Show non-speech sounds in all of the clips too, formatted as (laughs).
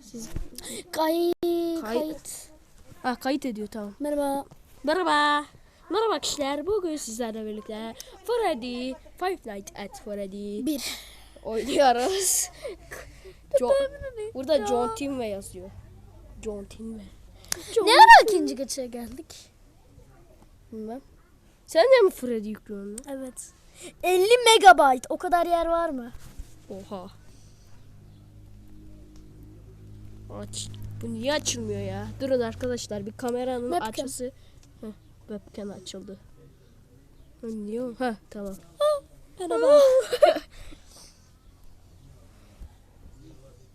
Siz Kayıt. Kayıt. Kayıt. ha kayıt ediyor tamam. Merhaba. Merhaba. Merhaba kişiler. Bugün sizlerle birlikte Freddy, Five Nights at Freddy Bir. oynuyoruz. (laughs) John, burada John Timwe yazıyor. John Timwe. John Ne ara ikinci geçe geldik? Bilmem. Sen de mi Freddy yüklüyorsun? Evet. 50 megabayt. O kadar yer var mı? Oha. Aç. Bu niye açılmıyor ya? Durun arkadaşlar bir kameranın Webcam. açısı. Heh, webcam açıldı. Ha, Niye? Ha tamam. Merhaba. (laughs)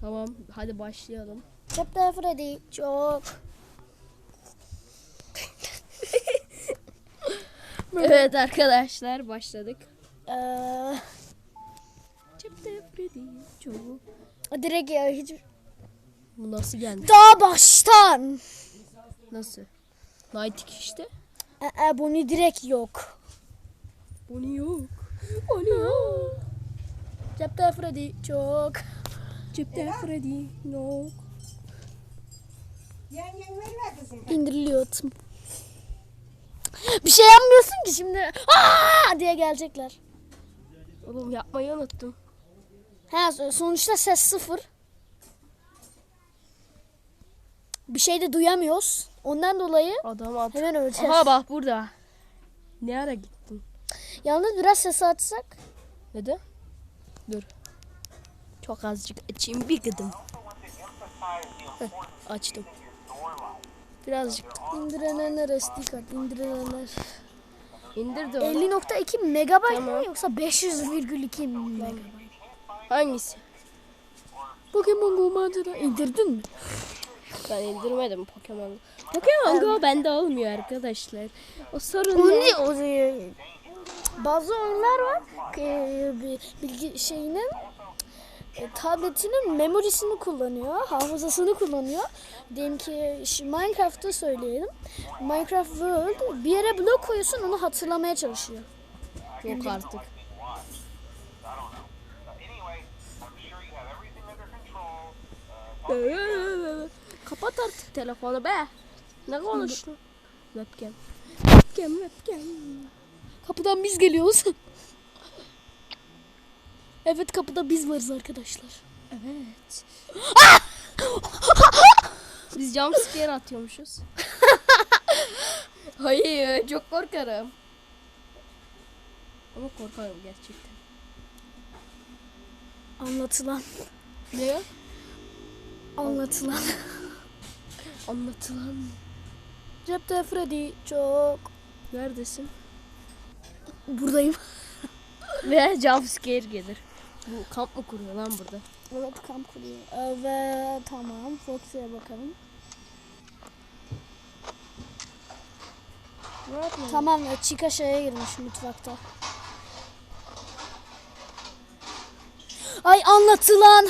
Tamam hadi başlayalım. Cepte Freddy. Çok. (laughs) Evet arkadaşlar başladık. Cepte Freddy çok. direkt ya hiç. Bu nasıl geldi? Daha baştan. Nasıl? Night 2 işte. Ee, bunu direkt yok. Bu ne yok? O ne yok? Cepte Freddy. Çok. Cepte Freddy yok. İndiriliyor. Bir şey yapmıyorsun ki şimdi. Aa diye gelecekler. Oğlum yapmayı unuttum. Ha sonuçta ses sıfır. Bir şey de duyamıyoruz. Ondan dolayı Adam at. hemen öleceğiz. Aha bak burada. Ne ara gittin? Yalnız biraz sesi açsak. Neden? Dur. Çok azıcık açayım bir gıdım. Heh, açtım. Birazcık İndirenenler SD kart indirenenler. indirdi onu. 50.2 megabayt Tamam. mı yoksa 500,2 megabayt? Hangisi? Pokemon Go macera indirdin mi? Ben indirmedim Pokemon. Pokemon Go bende olmuyor arkadaşlar. O sorun Onun ne? o. Bazı oyunlar var. Bir bilgi şeyinin e, tabletinin memorisini kullanıyor, hafızasını kullanıyor. Diyelim ki Minecraft'ta söyleyelim. Minecraft World bir yere blok koyuyorsun onu hatırlamaya çalışıyor. Yok artık. (laughs) Kapat artık telefonu be. Ne konuştun? Webcam. Webcam, webcam. Kapıdan biz geliyoruz. evet kapıda biz varız arkadaşlar. Evet. Biz jump scare atıyormuşuz. (laughs) Hayır, çok korkarım. Ama korkarım gerçekten. Anlatılan. Ne? Anlatılan. Anlatılan. Cepte Freddy çok. Neredesin? Buradayım. Ve jump scare gelir. Bu kamp mı kuruyor lan burada? Evet kamp kuruyor. Evet tamam. Foxy'ye bakalım. Tamam ya Chica şeye girmiş mutfakta. Ay anlatılan.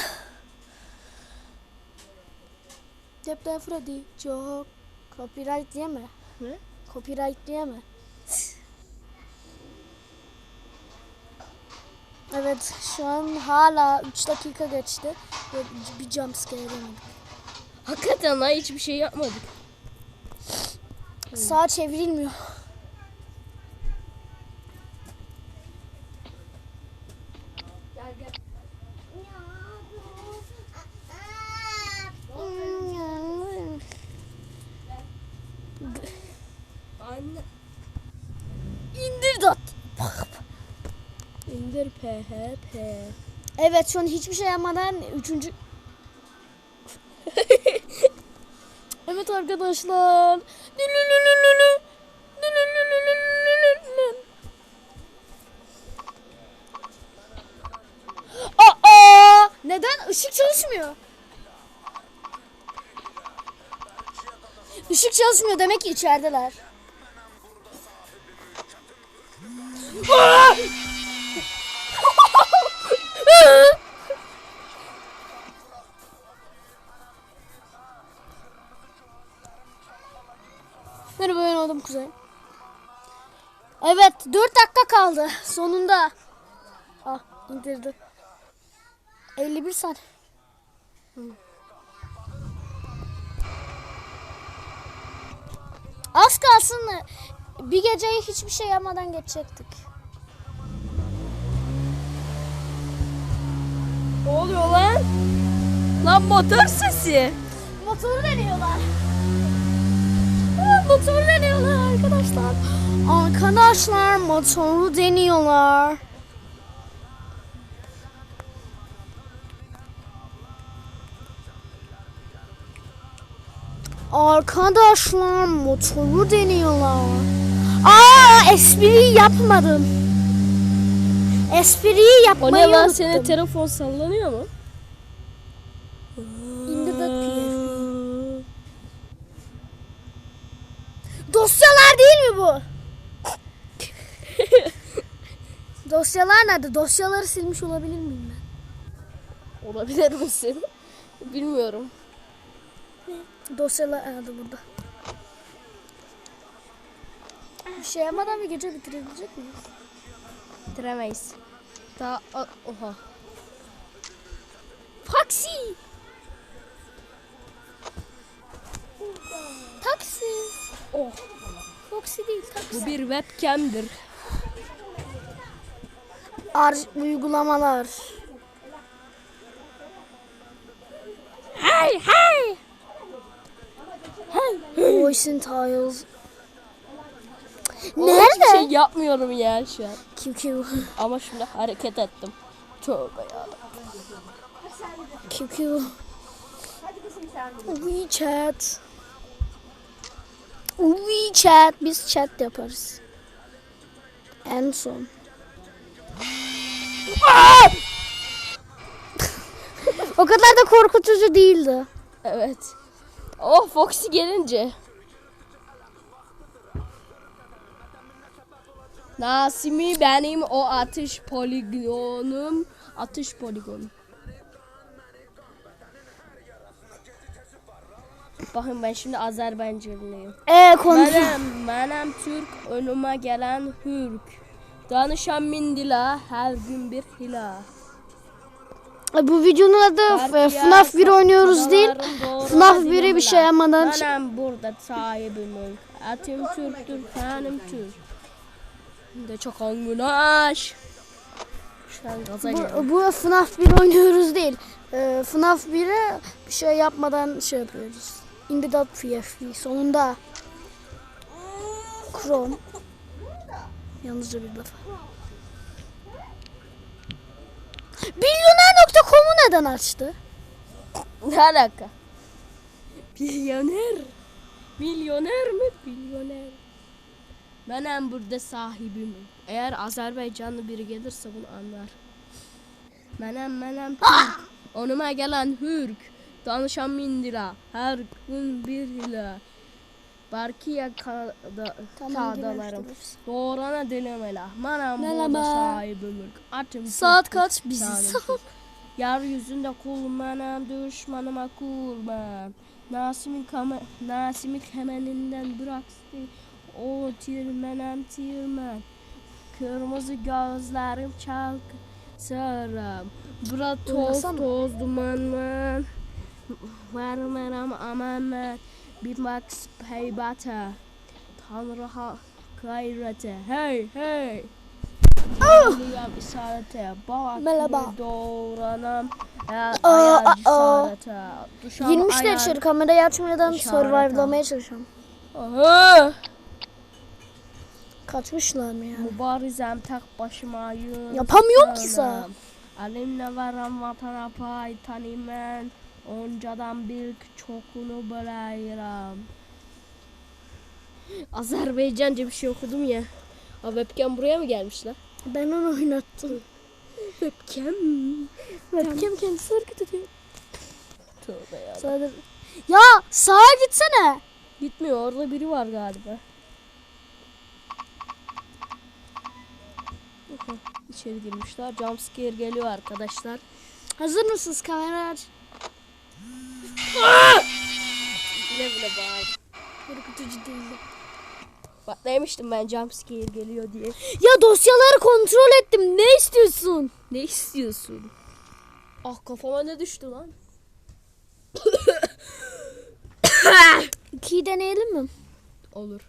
Cepte Freddy çok. Copyright diyeme. Ne? Copyright diyeme. Evet şu an hala 3 dakika geçti. Ve bir jumpscare yemedik. Hakikaten lan hiçbir şey yapmadık. Sağa çevrilmiyor. İndir dat. İndir PHP. Evet şu an hiçbir şey yapmadan üçüncü... (laughs) evet arkadaşlar. Aa! Neden? Işık çalışmıyor. Işık çalışmıyor demek ki içerideler. kaldı. Sonunda. Ah indirdim. 51 saniye. Hmm. Az kalsın bir geceyi hiçbir şey yapmadan geçecektik. Ne oluyor lan? Lan motor sesi. Motoru deniyorlar. Aa, Motoru deniyorlar arkadaşlar. Arkadaşlar motoru deniyorlar. Arkadaşlar motoru deniyorlar. Aa espriyi yapmadım. Espriyi O yapmayı ne lan unuttum. senin telefon sallanıyor mu? İndir bak PF. Dosyalar değil mi bu? Dosyalar nerede? Dosyaları silmiş olabilir miyim ben? Olabilir misin? Bilmiyorum. Dosyalar nerede burada? Bir şey yapmadan bir gece bitirebilecek miyiz? Bitiremeyiz. Daha oha. Taksi. Taksi. Oh. Taksi değil taksi. Bu bir webcam'dir. Ar uygulamalar. Hey hey. Voice and Tiles. Oğlum Hiçbir Nerede? şey yapmıyorum ya şu an. Kim kim? (laughs) Ama şimdi hareket ettim. Tövbe ya. Kim kim? WeChat. WeChat. Biz chat yaparız. En son. (laughs) o kadar da korkutucu değildi. Evet. Oh Foxy gelince. Nasimi benim o atış poligonum. Atış poligonu. Bakın ben şimdi Azerbaycanlıyım. Ee konuş. Benim, benim Türk önüme gelen hürk. Danışan min dila, her gün bir hila. Bu videonun adı F- FNAF 1 oynuyoruz değil. FNAF 1'i bir şey yapmadan çık- Benim burada sahibim. Atim Türk'tür, benim Türk. De çok geldim. Bu, bu FNAF 1 oynuyoruz değil. Ee, FNAF 1'e bir şey yapmadan şey yapıyoruz. Imbidat PFP sonunda. Chrome. Yalnızca bir defa. Milyoner.com'u neden açtı? Ne alaka? Milyoner. Milyoner mi? Milyoner. Benim burada sahibim. Eğer Azerbaycanlı biri gelirse bunu anlar. Menem menem Türk. Onuma gelen hürk. Danışan min lira. Her gün bir lira. Barkiya kada, kağdalarım. Doğrana dilemela. Menem burada Neleme. sahibim. Atım Saat kaç? Bizi. (laughs) Yeryüzünde kulmanam düşmanıma kurban. Nasimin kame, Nasimi kemeninden bıraktı. O tirmenem tirmen. Kırmızı gözlerim çalk sarım. Bura toz toz dumanman. Vermem amanat. Bir max heybata. Tanrı ha gayrete. Hey hey. Geliyorum isarete. Merhaba. Doğranam. Aa, aa. isarete. Duşam Girmişler ayar- içeri kamerayı açmadan survive'lamaya çalışıyorum. Aha. Kaçmışlar mı yani? Mübarizem tek başımayım. Yapamıyorum ki Canım. Elimle veren vatana pay tanımen. Oncadan bir çokunu bırakırım. Azerbaycanca bir şey okudum ya. Abi webcam buraya mı gelmişler? Ben onu oynattım. Webcam. Webcam kendisi hareket ediyor. Tövbe ya. Sadece... Ya sağa gitsene. Gitmiyor orada biri var galiba. İçeri girmişler. Jumpscare geliyor arkadaşlar. Hazır mısınız kamera bile bağırdı. Korkutucu değildi. Bak demiştim ben jumpscare geliyor diye. Ya dosyaları kontrol ettim. Ne istiyorsun? Ne istiyorsun? Ah kafama ne düştü lan? İkiyi deneyelim mi? Olur.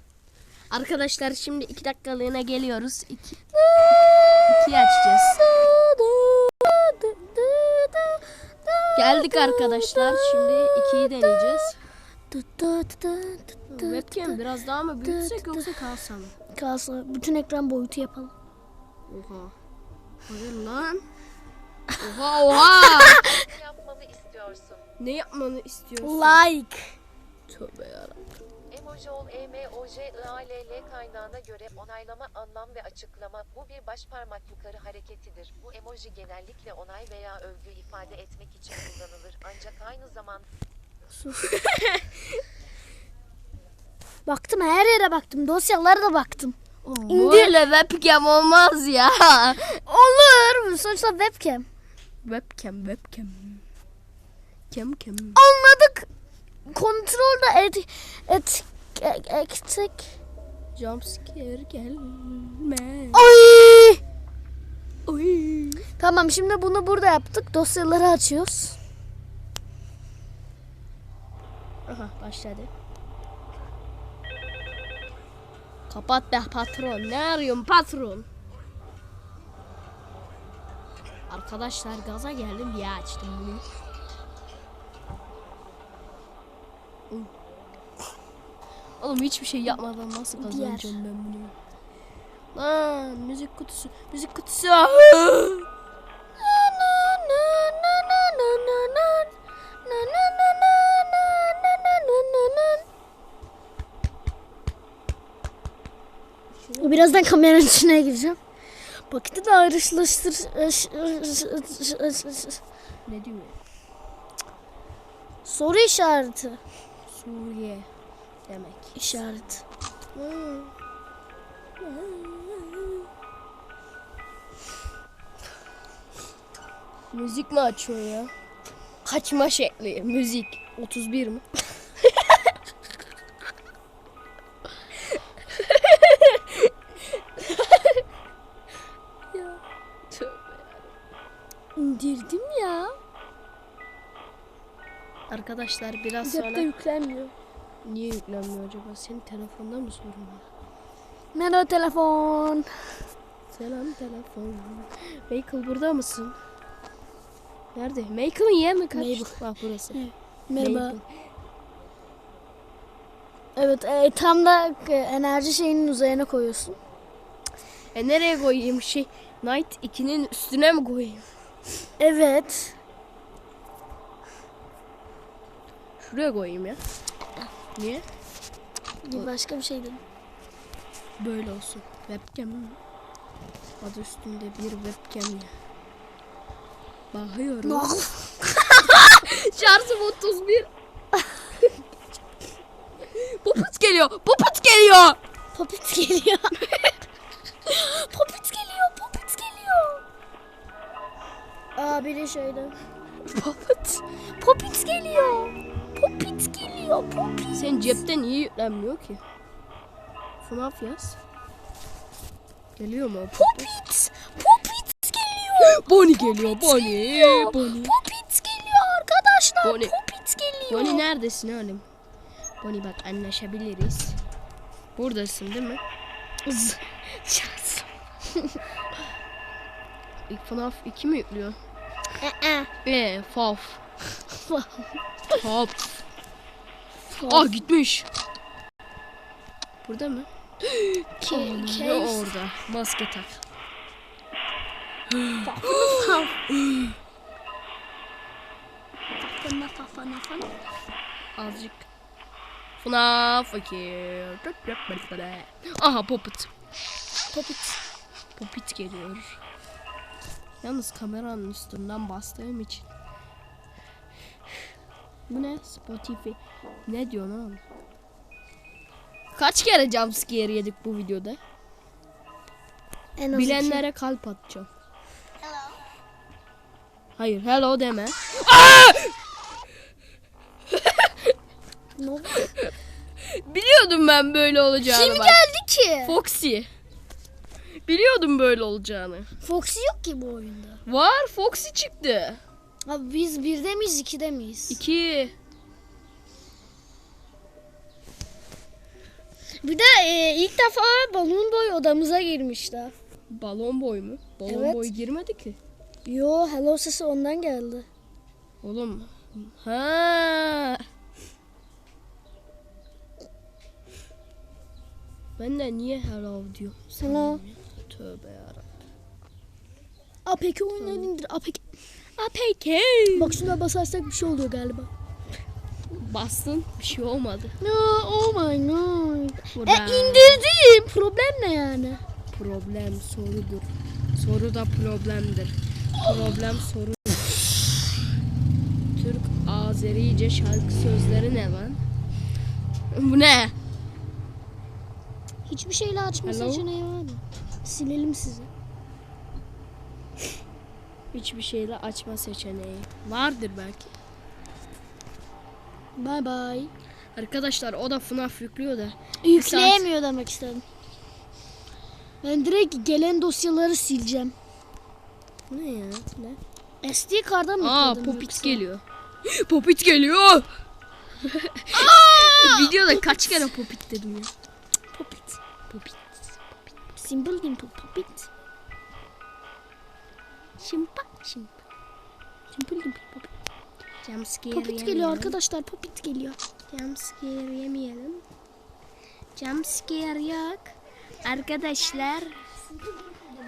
Arkadaşlar şimdi iki dakikalığına geliyoruz. İki, ikiyi açacağız. Geldik arkadaşlar. Şimdi ikiyi deneyeceğiz. Webcam biraz daha mı büyütsek yoksa kalsa mı? Kalsın. Bütün ekran boyutu yapalım. Oha. Hayır lan. Oha oha. (laughs) yapmamı istiyorsun? ne yapmanı istiyorsun? Like. Tövbe yarabbim. Emojol EMOJIALL kaynağına göre onaylama, anlam ve açıklama bu bir baş parmak yukarı hareketidir. Bu emoji genellikle onay veya övgü ifade etmek için kullanılır ancak aynı zamanda. (laughs) baktım her yere baktım. Dosyalara da baktım. Böyle webcam olmaz ya. Olur. Sonuçta webcam. webcam webcam. Cam cam. Anladık. Kontrolde et, et, et, ettik. Jumpscare gelme. Ay! Oy. Tamam şimdi bunu burada yaptık. Dosyaları açıyoruz. Aha başladı. Kapat be patron. Ne arıyorsun patron? Arkadaşlar gaza geldim diye açtım bunu. Oğlum hiçbir şey yapmadan nasıl kazanacağım ben bunu? Lan müzik kutusu, müzik kutusu. Birazdan kameranın içine gireceğim. Paketi de ayrışlaştır. ne diyor? Soru işareti. Suriye demek. İşaret. Müzik mi açıyor ya? Kaçma şekli. Müzik. 31 mi? Arkadaşlar biraz Cepte sonra yüklenmiyor. niye yüklenmiyor acaba? Senin telefonda mı sorun var? Merhaba telefon. Selam telefon. Michael burada mısın? Nerede? Michael'ın yer mi kaç? Mabel. Bak burası. Merhaba. Mabel. Evet e, tam da e, enerji şeyinin üzerine koyuyorsun. E nereye koyayım şey? Night 2'nin üstüne mi koyayım? Evet. Şuraya koyayım ya. Niye? Başka bir şey dedim. Böyle olsun. Webcam mi? Adı üstünde bir webcam ya. Bakıyorum. Şarjım 31. Popit geliyor. Popit geliyor. Popit geliyor. (laughs) Popit geliyor. Popit geliyor. Aa biri şöyle. Popit. Popit geliyor. Geliyor. Popit. Senin cepten niye yüklenmiyor ki? FNAF yaz. Geliyor mu? Popit? Popit. Geliyor. Bonnie geliyor. Bonnie. Bonnie. Popit geliyor arkadaşlar. Bonnie. Popit geliyor. Bonnie neredesin oğlum? Bonnie bak anlaşabiliriz. Buradasın değil mi? Z- Şans. (laughs) İlk FNAF 2 mi yüklüyor? Ee, Eee (laughs) FAF. Faf. FAF. Ah gitmiş. Burada mı? (gasps) Case. orada? Maske tak. Fafana fafana fafana. Azıcık. FNAF 2. Aha Popit. Popit. Popit geliyor. Yalnız kameranın üstünden bastığım için. Bu ne? Spotify. Ne diyor lan? Kaç kere jumpscare yedik bu videoda? En az Bilenlere kalp atacağım. Hayır hello deme. iki. (laughs) Ne oldu? Biliyordum ben böyle olacağını. Kim bak. geldi ki? Foxy. Biliyordum böyle olacağını. Foxy yok ki bu oyunda. Var Foxy çıktı. Abi biz birde miyiz ikide miyiz? İki. Bir de e, ilk defa balon boy odamıza girmişler. Balon boy mu? Balon Evet. boy girmedi ki. Yo hello sesi ondan geldi. Oğlum. Ha. Ben de niye hello diyor? Hello. Tövbe yarabbim. APK oyunları indir. APK. APK. Bak şuna basarsak bir şey oluyor galiba. Bastın bir şey olmadı. No, oh my god. Burada E indirdim. Problem ne yani? problem sorudur. Soru da problemdir. Problem soru. Türk Azerice şarkı sözleri ne lan? Bu ne? Hiçbir şeyle açma Hello? seçeneği var mı? Silelim sizi. Hiçbir şeyle açma seçeneği. Vardır belki. Bye bye. Arkadaşlar o da FNAF yüklüyor da. Yükleyemiyor demek istedim. Ben direkt gelen dosyaları sileceğim. Bu ne ya? Ne? SD kartdan mı Aa Popit yoksa? geliyor. (gasps) Popit geliyor. (laughs) Videoda kaç kere Popit dedim ya. Popit. Popit. Simple Dimple Popit. Şimpa. Simple dimple Popit. Jumpscare Popit geliyor arkadaşlar. Popit geliyor. Jumpscare yemeyelim. Jumpscare yok. Arkadaşlar.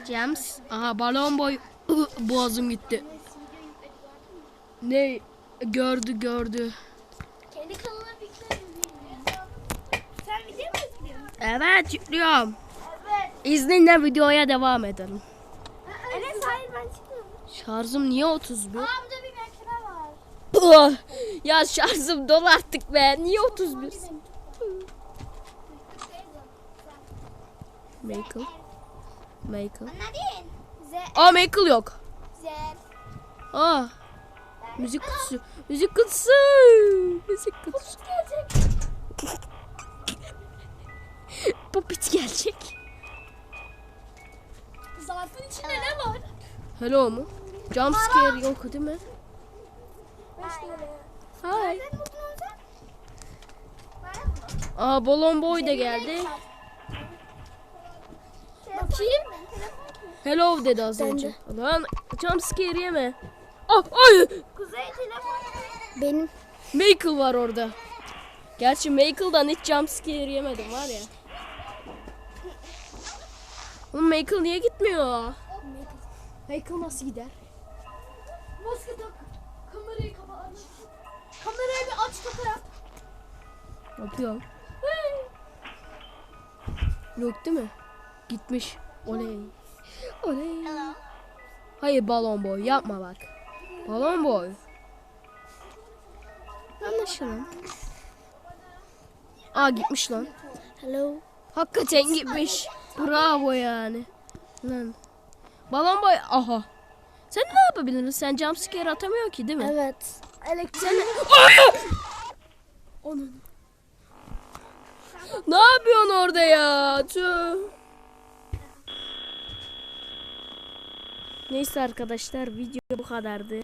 Jumps. Aha balon boy. Boğazım gitti. Ne? Gördü gördü. Kendi kanalına Sen video mu izliyorsun? Evet yüklüyorum. Evet. İzninle videoya devam edelim. Evet hayır ben çıkıyorum. Şarjım niye 31? Aa burada bir makine var. Oh, ya şarjım dolu artık be. Niye 31? Michael. Michael. Aa Michael yok. Aa. Müzik kutusu. Müzik kutusu. Müzik kutusu. Popit (laughs) gelecek. Zarfın içinde ne var? Hello mu? Jumpscare yok değil mi? Hi. Aa balon boy da geldi. Bakayım. Hello dedi az önce. Lan jumpscare yeme. Ah, ay. Kuzey telefon. Benim. Michael var orada. Gerçi Michael'dan hiç jumpscare yemedim var ya. Oğlum Michael niye gitmiyor? Michael nasıl gider? Maske tak. Kamerayı kapa aç. Kamerayı bir aç kapa yap. Yapıyorum. Yok değil mi? Gitmiş. Oley. Oley. Hayır balon boy yapma bak. Balon boy. Anlaşılan. Aa gitmiş lan. Hello. Hakikaten gitmiş. Bravo yani. Lan. Balon boy aha. Sen ne yapabilirsin? Sen jumpscare atamıyor ki değil mi? Evet. Elektrik. Onun. (laughs) Ne yapıyorsun orada ya? Tüh. Neyse arkadaşlar video bu kadardı.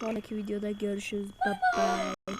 Sonraki videoda görüşürüz. Bye bye.